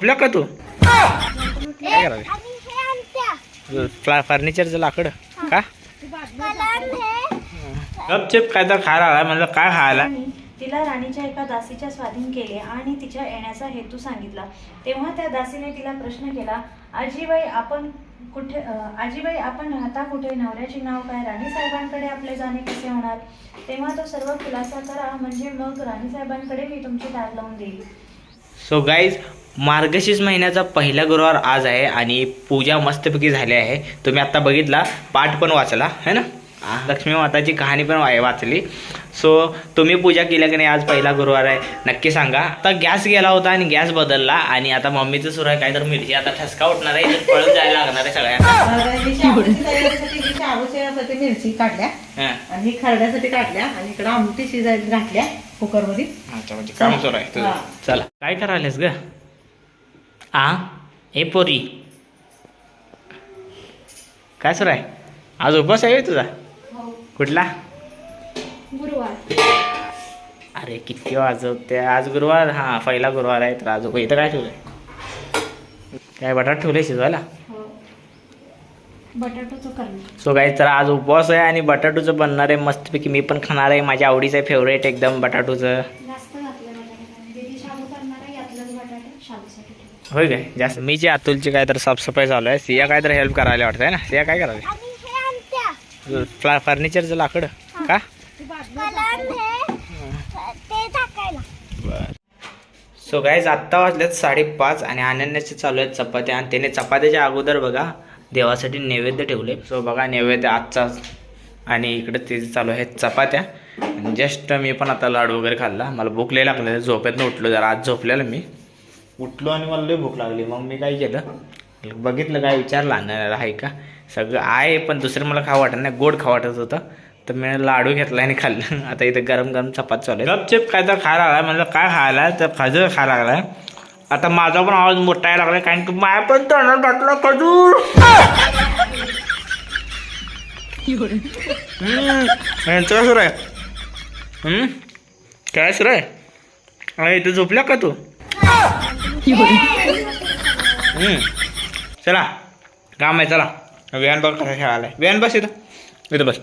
झोपल्या का तू? काय करावे? फर्निचरचं लाकड. का? गपचिप काय तर खायला आलाय म्हणलं काय खायला? तिला राणीच्या एका दासीच्या स्वाधीन केले आणि तिच्या येण्याचा हेतू सांगितला. तेव्हा त्या दासीने तिला प्रश्न केला आजीबाई आपण कुठे आजीबाई आपण राहता कुठे? नवऱ्याचे नाव काय? राणी साहेबांकडे आपले जाणे कसे होणार? तेव्हा तो सर्व खुलासा करा म्हणजे मग राणी साहेबांकडे मी तुमची दार लावून देईल. सो गाईज मार्गशीर्ष महिन्याचा पहिला गुरुवार आज आहे आणि पूजा मस्तपैकी झाली आहे. तुम्ही आता बघितला पाठ पण वाचला है ना? लक्ष्मी माताची कहाणी पण वाचली. सो तुम्ही पूजा केल्या की नाही आज पहिला गुरुवार आहे नक्की सांगा. आता गॅस गेला होता आणि गॅस बदलला आणि आता मम्मीचं सुरू आहे काय तर मिरची आता ठसका उठणार आहे पळून जायला लागणार आहे सगळ्यांना. मिरची काढल्या. आणि ही खरड्यासाठी काढल्या आणि इकडं आमटी शिजायला घातल्या कुकरमध्ये अच्छा म्हणजे काम सुरू आहे. चला. काय करायलास ग? आ? ए पोरी. काय सुरू आहे? आज उपवास आहे तुझा? कुठला? गुरुवार. अरे किती वाजवते. आज गुरुवार. हा पहिला गुरुवार आहे तर आज उप- इथं काय ठेवलंय? काय बटाट ठेवले शिजवायला? करणं सो काय तर आज उपवास आहे आणि बटाटूचं बनणार आहे. मस्तपैकी मी पण खाणार आहे. माझ्या आवडीचं आहे फेवरेट एकदम बटाटूचं. होय काय? जास्त. मी जे अतुलची काय तर साफसफाई चालू आहे सिया काय तर हेल्प करायला वाटतं आहे ना? सिया काय करावी फ्ला फर्निचरचं लाकड. का? बर. सो गाईज आत्ता वाजल्यात साडेपाच आणि अनन्याचे चालू आहेत चपात्या. आणि त्याने चपात्याच्या अगोदर बघा देवासाठी नैवेद्य ठेवले सो बघा नैवेद्य आजचाच आणि इकडे ते चालू आहेत चपात्या. आणि जस्ट मी पण आता लाडू वगैरे खाल्ला. मला भूक लई लागलेलं झोपेतनं उठलो जरा. आज झोपलेलं मी. उठलो आणि मला लई भूक लागली. मग मी काय केलं? बघितलं काय विचारलं आणणार आहे का? सगळं आहे पण दुसरं मला खावं वाटत नाही. गोड खावं वाटत होतं. तर मी लाडू घेतला आणि खाल्लं. आता इथं गरम गरम चपात चालू आहे गपचेप काय तर खायला लागला म्हणजे काय खायला? तर खजूर खायला लागलाय. आता माझा पण आवाज मोठा यायला लागलाय कारण की माया पण तोंडात घातला खजूर. काय सुरू आहे? काय सुरू आहे? इथं झोपल्या का तू? चला. काम आहे चला. विहान बघ कसं खेळायला विहान बस इथं. इथं बस.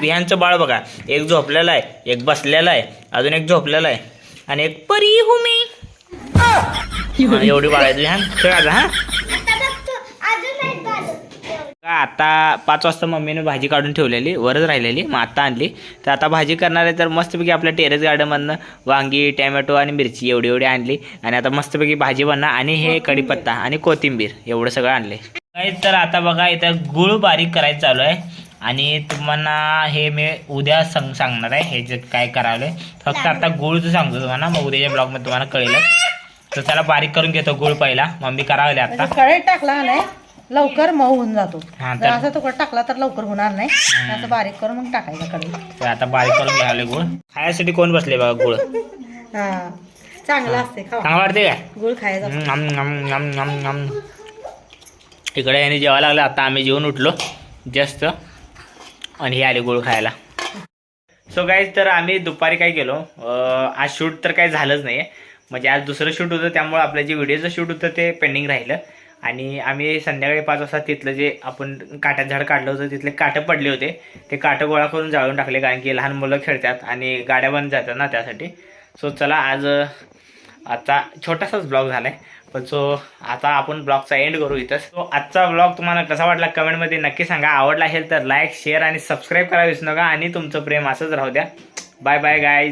विहानचं बाळ बघा. एक झोपलेला आहे एक बसलेला आहे अजून एक झोपलेला आहे. आणि एक परी हू मी हा, एवढी बाळ आहेत विहान खेळायला हा? आता पाच वाजता मम्मीने भाजी काढून ठेवलेली वरच राहिलेली मग आता आणली. तर आता भाजी करणार आहे तर मस्तपैकी आपल्या टेरेस गार्डनमधनं वांगी टॅमॅटो आणि मिरची एवढी एवढी आणली. आणि आता मस्तपैकी भाजी बनणार. आणि हे कढीपत्ता आणि कोथिंबीर एवढं सगळं आणले. तर आता बघा इथं गुळ बारीक करायचं चालू आहे. आणि तुम्हाला हे मी उद्या सांग सांगणार आहे. हे जे काय करावलं फक्त आता गुळचं सांगतो तुम्हाला मग उद्याच्या ब्लॉगमध्ये तुम्हाला कळेल तर त्याला बारीक करून घेतो गुळ पहिला. मम्मी करावले आता. टाकला नाही. लवकर मऊ होऊन जातो. हा, जर तर- असं तुकडा टाकला तर लवकर होणार नाही. असं बारीक करून मग टाकायचं तर आता बारीक करून घ्यावले गुळ खाण्यासाठी कोण बसले बघा गुळ? हा चांगलं असते खावा. चांगलं वाटते काय? गुळ खायचा. नम, नम, नम, नम, नम. इकडे याने जेवायला लागलं आता आम्ही जेवून उठलो जस्ट. आणि हे आले गुळ खायला. सो गाईज तर आम्ही दुपारी काय केलो? अं, आज शूट तर काही झालंच नाही म्हणजे आज दुसरं शूट होतं त्यामुळे आपलं जे व्हिडिओचं शूट होतं ते पेंडिंग राहिलं. आणि आम्ही संध्याकाळी पाच वाजता तिथलं जे आपण काट्यात झाड काढलं होतं तिथले काटं पडले होते. ते काटं गोळा करून जाळून टाकले कारण की लहान मुलं खेळतात आणि गाड्या बंद जातात ना त्यासाठी. सो चला आज आता छोटासाच ब्लॉग झाला आहे पण सो आता आपण ब्लॉगचा एंड करू इथं सो आजचा ब्लॉग तुम्हाला कसा वाटला कमेंटमध्ये नक्की सांगा. आवडला असेल तर लाईक शेअर आणि सबस्क्राईब करा विसरू नका. आणि तुमचं प्रेम असंच राहू द्या. Bye bye guys